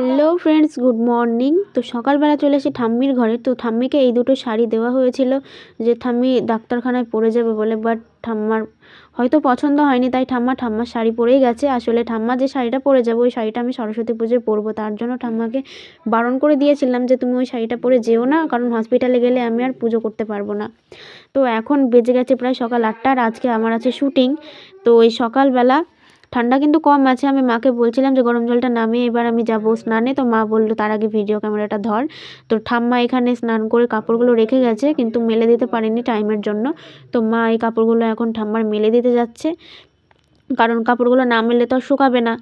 Hello friends good morning তো সকালবেলা চলে এসে ঠাম্মির ঘরে। তো ঠাম্মিকে এই দুটো শাড়ি দেওয়া হয়েছিল যে, ঠাম্মি ডাক্তারখানায় পরে যাবে বলে। বাট ঠাম্মার হয়তো পছন্দ হয়নি, তাই ঠাম্মা, ঠাম্মার শাড়ি পরেই গেছে। আসলে ঠাম্মা যে শাড়িটা পরে যাবে, ওই শাড়িটা আমি সরস্বতী পুজোয় পরবো। তার জন্য ঠাম্মাকে বারণ করে দিয়েছিলাম যে, তুমি ওই শাড়িটা পরে যেও না, কারণ হসপিটালে গেলে আমি আর পুজো করতে পারব না। তো এখন বেজে গেছে প্রায় সকাল আটটার। আজকে আমার আছে শুটিং তো ওই সকালবেলা ঠান্ডা কিন্তু কম আছে। আমি মাকে বলছিলাম যে, গরম জলটা নামিয়ে এবার আমি যাব স্নানে। তো মা বলল, তার আগে ভিডিও ক্যামেরাটা ধর। তো ঠাম্মা এখানে স্নান করে কাপড়গুলো রেখে গেছে, কিন্তু মেলে দিতে পারেনি টাইমের জন্য। তো মা এই কাপড়গুলো এখন ঠাম্মার মেলে দিতে যাচ্ছে। কারণ কাপড়গুলো না মেললে তো আর শুকাবে না।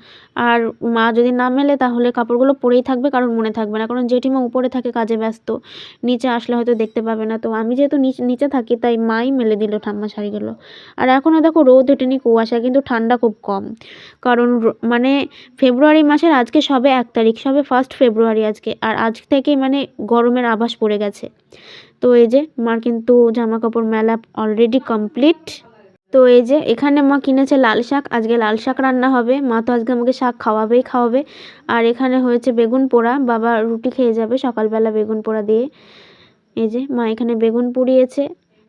আর মা যদি না মেলে তাহলে কাপড়গুলো পরেই থাকবে, কারণ মনে থাকবে না। কারণ জেঠিমা উপরে থাকে, কাজে ব্যস্ত। নিচে আসলে হয়তো দেখতে পাবে না। তো আমি যেহেতু নিচ থাকি, তাই মাই মেলে দিল ঠাম্মা শাড়িগুলো। আর এখনও দেখো রোদ ওঠেনি কুয়াশা কিন্তু ঠান্ডা খুব কম। কারণ মানে ফেব্রুয়ারি মাসের আজকে সবে এক তারিখ, সবে ফার্স্ট ফেব্রুয়ারি আজকে। আর আজ থেকেই মানে গরমের আভাস পড়ে গেছে। তো এই যে, মার কিন্তু জামা কাপড় মেলা অলরেডি কমপ্লিট তো এই যে এখানে মা কিনেছে লাল শাক, আজকে লাল শাক রান্না হবে। মা তো আজকে আমাকে শাক খাওয়াবেই খাওয়াবে। আর এখানে হয়েছে বেগুন পোড়া, বাবা রুটি খেয়ে যাবে সকালবেলা বেগুন পোড়া দিয়ে। এই যে মা এখানে বেগুন পুড়িয়েছে।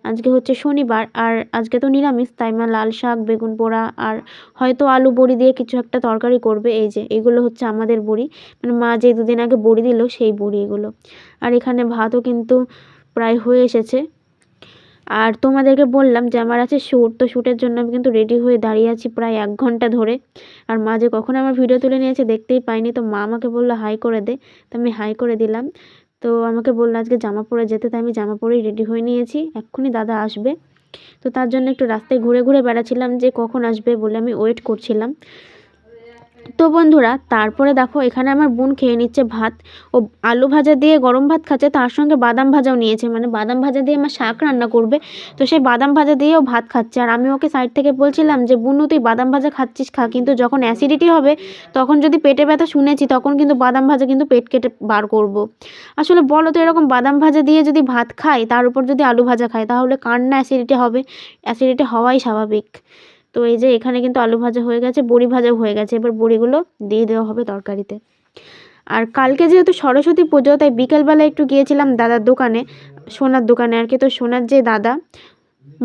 আজকে হচ্ছে শনিবার, আর আজকে তো নিরামিষ, তাই মা লাল শাক, বেগুন পোড়া আর হয়তো আলু বড়ি দিয়ে কিছু একটা তরকারি করবে। এই যে এগুলো হচ্ছে আমাদের বড়ি। মানে মা যে দুদিন আগে বড়ি দিল, সেই বড়ি এগুলো। আর এখানে ভাতও কিন্তু প্রায় হয়ে এসেছে। আর তোমাদেরকে বললাম যে আমার আছে শ্যুট, তো শ্যুটের জন্য আমি কিন্তু রেডি হয়ে দাঁড়িয়ে আছি প্রায় এক ঘণ্টা ধরে। আর মা যে কখন আমার ভিডিও তুলে নিয়েছে দেখতেই পাইনি, তো মা আমাকে বলল, হাই করে দে। তো আমি হাই করে দিলাম। তো আমাকে বলল, আজকে জামা পরে যেতে। তাই আমি জামা পরেই রেডি হয়ে নিয়েছি। এক্ষুনি দাদা আসবে। তো তার জন্য একটু রাস্তায় ঘুরে ঘুরে বেড়াচ্ছিলাম যে কখন আসবে বলে আমি ওয়েট করছিলাম। তো বন্ধুরা, তারপরে দেখো এখানে আমার বোন খেয়ে নিচ্ছে ভাত। ও আলু ভাজা দিয়ে গরম ভাত খাচ্ছে, তার সঙ্গে বাদাম ভাজাও নিয়েছে। মানে বাদাম ভাজা দিয়ে আমার শাক রান্না করবে। তো সেই বাদাম ভাজা দিয়েও ভাত খাচ্ছে। আর আমি ওকে সাইড থেকে বলছিলাম যে, বুনু, তুই বাদাম ভাজা খাচ্ছিস, খা। কিন্তু যখন অ্যাসিডিটি হবে, তখন যদি পেটে ব্যথা শুনেছি, তখন কিন্তু বাদাম ভাজা কিন্তু পেট কেটে বার করব। আসলে বলো তো, এরকম বাদাম ভাজা দিয়ে যদি ভাত খাই, তার উপর যদি আলু ভাজা খাই, তাহলে কার না অ্যাসিডিটি হবে? অ্যাসিডিটি হওয়াই স্বাভাবিক। তো এই যে এখানে কিন্তু আলু ভাজা হয়ে গেছে, বড়ি ভাজাও হয়ে গেছে। এবার বড়িগুলো দিয়ে দেওয়া হবে তরকারিতে। আর কালকে যেহেতু সরস্বতী পুজো, তাই বিকেলবেলা একটু গিয়েছিলাম দাদার দোকানে, সোনার দোকানে। আর কি, তো সোনার যে দাদা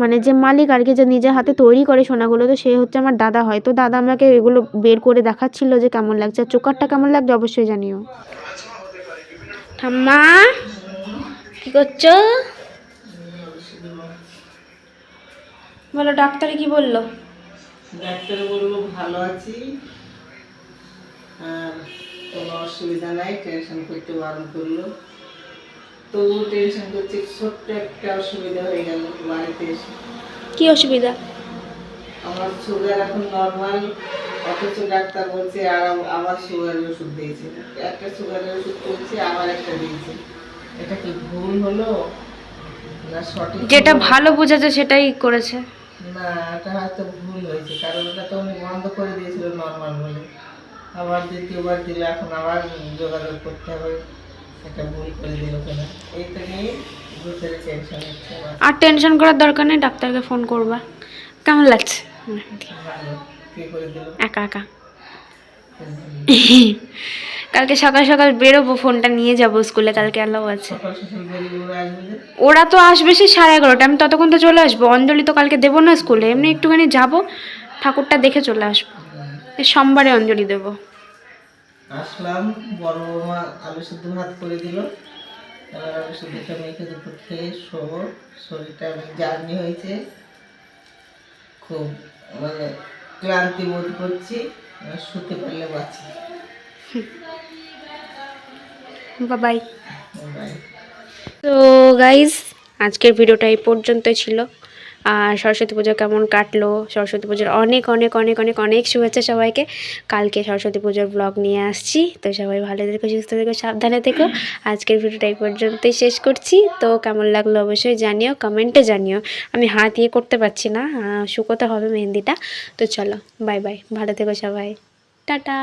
মানে যে মালিক আর কি, যে নিজের হাতে তৈরি করে সোনাগুলো, তো সে হচ্ছে আমার দাদা হয়। তো দাদা আমাকে এগুলো বের করে দেখাচ্ছিল যে কেমন লাগছে। আর চোকারটা কেমন লাগছে অবশ্যই জানিও। ঠাম্মা, কি করছ? বলো, ডাক্তারে কি বলল? ডাক্তার বলল ভালো আছি। আর কোনো অসুবিধা নাই টেনশন করতে বারণ করল। তবুও টেনশন করছি ছোট্ট একটা অসুবিধা হয়ে গেল বাড়িতে এসে। কি অসুবিধা? আমার সুগার এখন নর্মাল অথচ ডাক্তার বলছে আর আবার সুগারের ওষুধ দিয়েছে। একটা সুগারের ওষুধ করছে আবার একটা দিয়েছে। এটা কি ভুল হলো? না সঠিক যেটা? ভালো বোঝাচ্ছে সেটাই করেছে। না এটা হয়তো ভুল হয়েছে কারণ ওটা তো উনি বন্ধ করে দিয়েছিল নর্মাল বলে। আবার দ্বিতীয়বার দিলে এখন আবার যোগাযোগ করতে হবে এটা ভুল করে দিল কেনা। এইটা নিয়ে ভিতরে টেনশন হচ্ছে আর টেনশন করার দরকার নেই ডাক্তারকে ফোন করবা। কেমন লাগছে? ভালো কি করে দিল? একা একা। কালকে সকাল সকাল বেরোবো ফোনটা নিয়ে যাব স্কুলে কালকে অ্যালাও আছে। ওরা তো আসবে সে সাড়ে এগারোটা আমি ততক্ষণ তো চলে আসব। অঞ্জলি তো কালকে দেবো না স্কুলে এমনি একটুখানি যাব ঠাকুরটা দেখে চলে আসব। এই সোমবারে অঞ্জলি দেবো। আসলাম বড় বৌমা আলু সিদ্ধ ভাত করে দিল। আলু সিদ্ধটা মেখে দুটো খেয়ে শোবো। শরীরটা অনেক জার্নি হয়েছে। খুব মানে ক্লান্তি বোধ করছি শুতে পারলে বাঁচি। বাই বাই তো গাইজ আজকের ভিডিওটা এই পর্যন্ত ছিল। আর সরস্বতী পুজো কেমন কাটলো? সরস্বতী পুজোর অনেক অনেক অনেক অনেক অনেক শুভেচ্ছা সবাইকে। কালকে সরস্বতী পুজোর ব্লগ নিয়ে আসছি। তো সবাই ভালো থেকো, সুস্থ থেকো, সাবধানে থেকো। আজকের ভিডিওটা এই পর্যন্তই শেষ করছি। তো কেমন লাগল অবশ্যই জানিও কমেন্টে জানিও। আমি হাত ইয়ে করতে পারছি না শুকোতে হবে মেহেন্দিটা। তো চলো বাই বাই ভালো থেকো সবাই। টাটা।